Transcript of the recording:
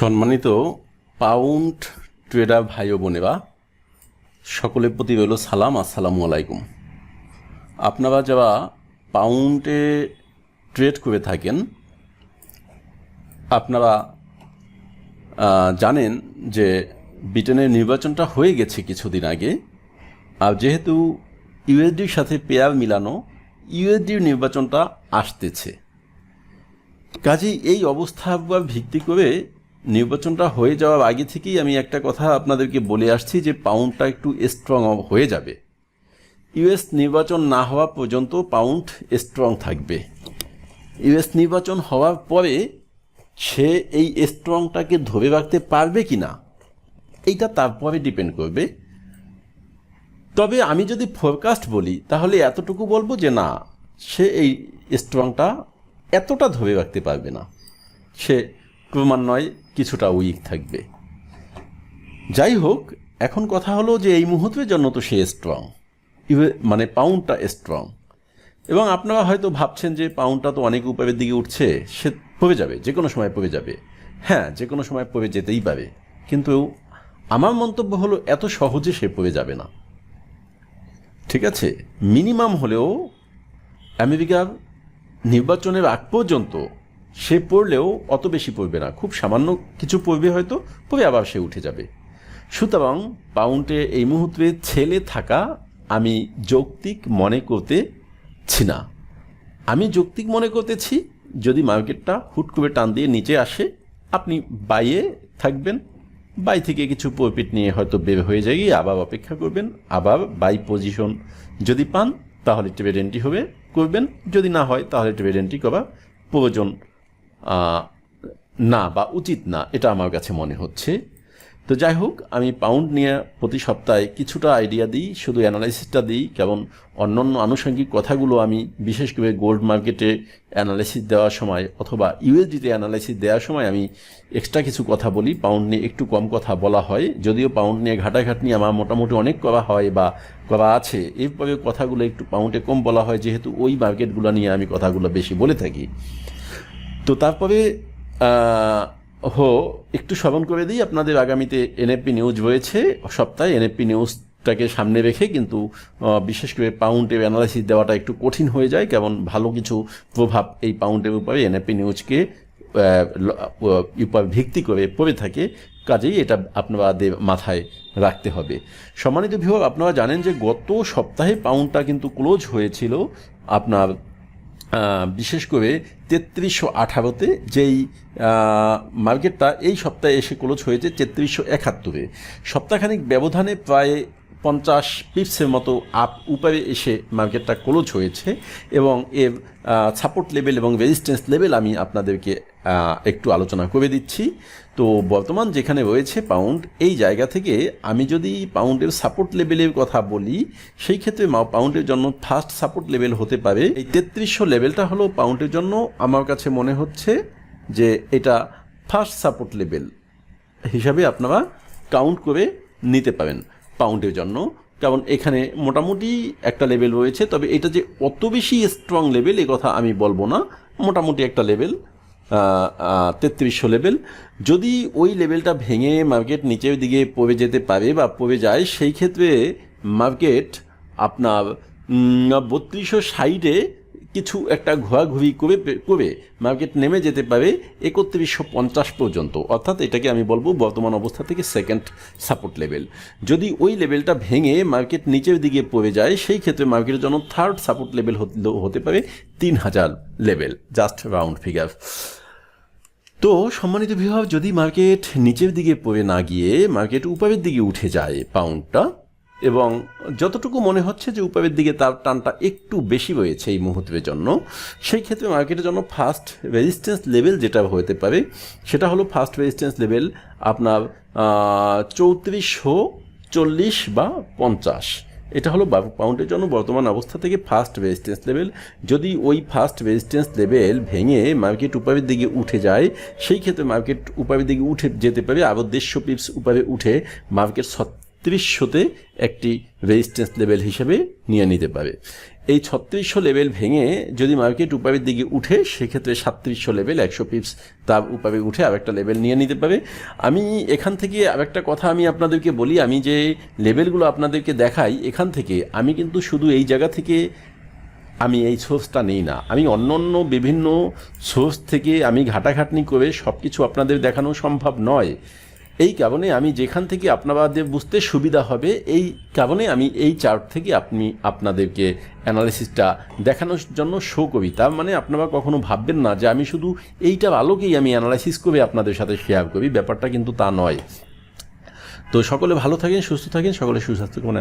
সম্মানিত pound tedder ভাই ও বোনেরা সকলের প্রতি রইল সালাম, আসসালামু আলাইকুম। আপনারা যারা পাউন্ডে ট্রেড করে থাকেন, আপনারা জানেন যে ব্রিটেনের নির্বাচনটা হয়ে গেছে কিছুদিন আগে। আর যেহেতু ইউএসডির সাথে পেয়ার মিলানো, ইউএসডির নির্বাচনটা আসতেছে। কাজেই এই অবস্থা ভিত্তি করে নির্বাচনটা হয়ে যাওয়ার আগে থেকেই আমি একটা কথা আপনাদেরকে বলে আসছি যে পাউন্ডটা একটু স্ট্রং হয়ে যাবে। ইউএস নির্বাচন না হওয়া পর্যন্ত পাউন্ড স্ট্রং থাকবে। ইউএস নির্বাচন হওয়ার পরে সে এই স্ট্রংটাকে ধরে রাখতে পারবে কি না এইটা তারপরে ডিপেন্ড করবে। তবে আমি যদি ফোরকাস্ট বলি, তাহলে এতটুকু বলব যে না, সে এই স্ট্রংটা এতটা ধরে রাখতে পারবে না। সে ক্রমান্বয়ে কিছুটা উইক থাকবে। যাই হোক, এখন কথা হলো যে এই মুহূর্তের জন্য তো সে স্ট্রং মানে পাউন্ডটা স্ট্রং এবং আপনারা হয়তো ভাবছেন যে পাউন্ডটা তো অনেক উপরের দিকে উঠছে, সে পড়ে যাবে, যে কোনো সময় পড়ে যাবে। হ্যাঁ যে কোনো সময় পড়ে যেতেই পারে। কিন্তু আমার মন্তব্য হলো, এত সহজে সে পড়ে যাবে না। ঠিক আছে? মিনিমাম হলেও আমেরিকার নির্বাচনের আগ পর্যন্ত সে পড়লেও অত বেশি পড়বে না। খুব সামান্য কিছু পড়বে হয়তো পরে আবার সে উঠে যাবে। সুতরাং পাউন্টে এই মুহূর্তে ছেলে থাকা আমি যৌক্তিক মনে করতেছি না। আমি যৌক্তিক মনে করতেছি, যদি মার্কেটটা হুট করে টান দিয়ে নিচে আসে, আপনি বাইয়ে থাকবেন, বাই থেকে কিছু প্রফিট নিয়ে হয়তো বের হয়ে যায় আবার অপেক্ষা করবেন, আবার বাই পজিশন যদি পান, তাহলে ট্রেড এন্ট্রি হবে, করবেন, যদি না হয়, তাহলে ট্রেড এন্ট্রি করা প্রয়োজন না বা উচিত না, এটা আমার কাছে মনে হচ্ছে। তো যাই হোক, আমি পাউন্ড নিয়ে প্রতি সপ্তাহে কিছুটা আইডিয়া দিই, শুধু অ্যানালাইসিসটা দিই কারণ অন্যান্য আনুষঙ্গিক কথাগুলো আমি বিশেষ করে গোল্ড মার্কেটে অ্যানালাইসিস দেওয়ার সময় অথবা ইউএসডিতে অ্যানালাইসিস দেওয়ার সময় আমি এক্সট্রা কিছু কথা বলি পাউন্ড নিয়ে একটু কম কথা বলা হয়। যদিও পাউন্ড নিয়ে ঘাটাঘাটনি আমার মোটামুটি অনেক করা হয় বা করা আছে এরপরে কথাগুলো একটু পাউন্ডে কম বলা হয়, যেহেতু ওই মার্কেটগুলো নিয়ে আমি কথাগুলো বেশি বলে থাকি। তো তারপরে হো, একটু স্মরণ করে দিই, আপনাদের আগামীতে এনএপি নিউজ রয়েছে, সপ্তাহে এনএপি নিউজটাকে সামনে রেখে কিন্তু বিশেষ করে পাউন্ডের অ্যানালাইসিস দেওয়াটা একটু কঠিন হয়ে যায়, কেমন ভালো কিছু প্রভাব এই পাউন্ডের উপরে এনএপি নিউজকে উপর ভিত্তি করে পড়ে থাকে, কাজেই এটা আপনাদের মাথায় রাখতে হবে। সম্মানিত ভিউ আপনারা জানেন যে গত সপ্তাহে পাউন্ডটা কিন্তু ক্লোজ হয়েছিল, আপনার বিশেষ করে তেত্রিশশো আঠারোতে যেই মার্কেটটা এই সপ্তাহে এসে ক্লোজ হয়েছে তেত্রিশশো একাত্তরে। সপ্তাহখানিক ব্যবধানে প্রায় পঞ্চাশ পিপসের মতো আপ উপরে এসে মার্কেটটা ক্লোজ হয়েছে এবং এর সাপোর্ট লেভেল এবং রেজিস্ট্যান্স লেভেল আমি আপনাদেরকে একটু আলোচনা করে দিচ্ছি। তো বর্তমান যেখানে রয়েছে পাউন্ড এই জায়গা থেকে আমি যদি পাউন্ডের সাপোর্ট লেভেলের কথা বলি, সেই ক্ষেত্রে পাউন্ডের জন্য ফার্স্ট সাপোর্ট লেভেল হতে পারে। এই তেত্রিশশো লেভেলটা হলো পাউন্ডের জন্য আমার কাছে মনে হচ্ছে যে এটা ফার্স্ট সাপোর্ট লেভেল হিসাবে আপনারা কাউন্ট করে নিতে পারেন পাউন্ডের জন্য। কারণ এখানে মোটামুটি একটা লেভেল রয়েছে, তবে এটা যে অত বেশি স্ট্রং লেভেল এ কথা আমি বলব না, মোটামুটি একটা লেভেল তেত্রিশশো লেভেল। যদি ওই লেভেলটা ভেঙে মার্কেট নিচের দিকে পড়ে যেতে পারে বা পড়ে যায়, সেই ক্ষেত্রে মার্কেট আপনার বত্রিশশো সাইডে কিছু একটা ঘোরাঘুরি করে করে মার্কেট নেমে যেতে পারে একত্রিশশো পঞ্চাশ পর্যন্ত। অর্থাৎ এটাকে আমি বলব বর্তমান অবস্থা থেকে সেকেন্ড সাপোর্ট লেভেল যদি ওই লেভেলটা ভেঙে মার্কেট নিচের দিকে পড়ে যায়, সেই ক্ষেত্রে মার্কেটের জন্য থার্ড সাপোর্ট লেভেল হতে পারে তিন হাজার লেভেল জাস্ট রাউন্ড ফিগার তো সম্মানিত বিভাগ, যদি মার্কেট নিচের দিকে পড়ে না গিয়ে মার্কেট উপরের দিকে উঠে যায় পাউন্ডটা, এবং যতটুকু মনে হচ্ছে যে উপরের দিকে তার টানটা একটু বেশি রয়েছে এই মুহূর্তের জন্য, সেই ক্ষেত্রে মার্কেটের জন্য ফার্স্ট রেজিস্ট্যান্স লেভেল যেটা হতে পারে, সেটা হলো ফার্স্ট রেজিস্ট্যান্স লেভেল আপনার চৌত্রিশশো চল্লিশ বা পঞ্চাশ। এটা হলো পাউন্ডের জন্য বর্তমান অবস্থা থেকে ফার্স্ট রেজিস্টেন্স লেভেল যদি ওই ফার্স্ট রেজিস্ট্যান্স লেভেল ভেঙে মার্কেট উপরের দিকে উঠে যায়, সেই ক্ষেত্রে মার্কেট উপরের দিকে উঠে যেতে পারে আরও দেড়শো পিপস উপরে উঠে মার্কেট ছত্রিশশোতে একটি রেজিস্ট্যান্স লেভেল হিসেবে নিয়ে নিতে পারে। এই ছত্রিশশো লেভেল ভেঙে যদি মার্কেট উপাবের দিকে উঠে, সেক্ষেত্রে সাতত্রিশশো লেভেল একশো পিপস তার উপাবে উঠে আরেকটা লেভেল নিয়ে নিতে পারে। আমি এখান থেকে আরেকটা কথা আমি আপনাদেরকে বলি, আমি যে লেভেলগুলো আপনাদেরকে দেখাই, এখান থেকে আমি কিন্তু শুধু এই জায়গা থেকে আমি এই সোর্সটা নেই না। আমি অন্য অন্য বিভিন্ন সোর্স থেকে আমি ঘাটাঘাটনি করে সব কিছু আপনাদের দেখানো সম্ভব নয়। এই কারণে আমি যেখান থেকে আপনাদের বুঝতে সুবিধা হবে, এই কারণে আমি এই চার্ট থেকে আপনি আপনাদেরকে অ্যানালিসিসটা দেখানোর জন্য শো করি। তার মানে আপনারা কখনো ভাববেন না যে আমি শুধু এইটার আলোকেই আমি অ্যানালাইসিস করে আপনাদের সাথে শেয়ার করি, ব্যাপারটা কিন্তু তা নয়। তো সকলে ভালো থাকেন, সুস্থ থাকেন, সকলে সুস্বাস্থ্য কোন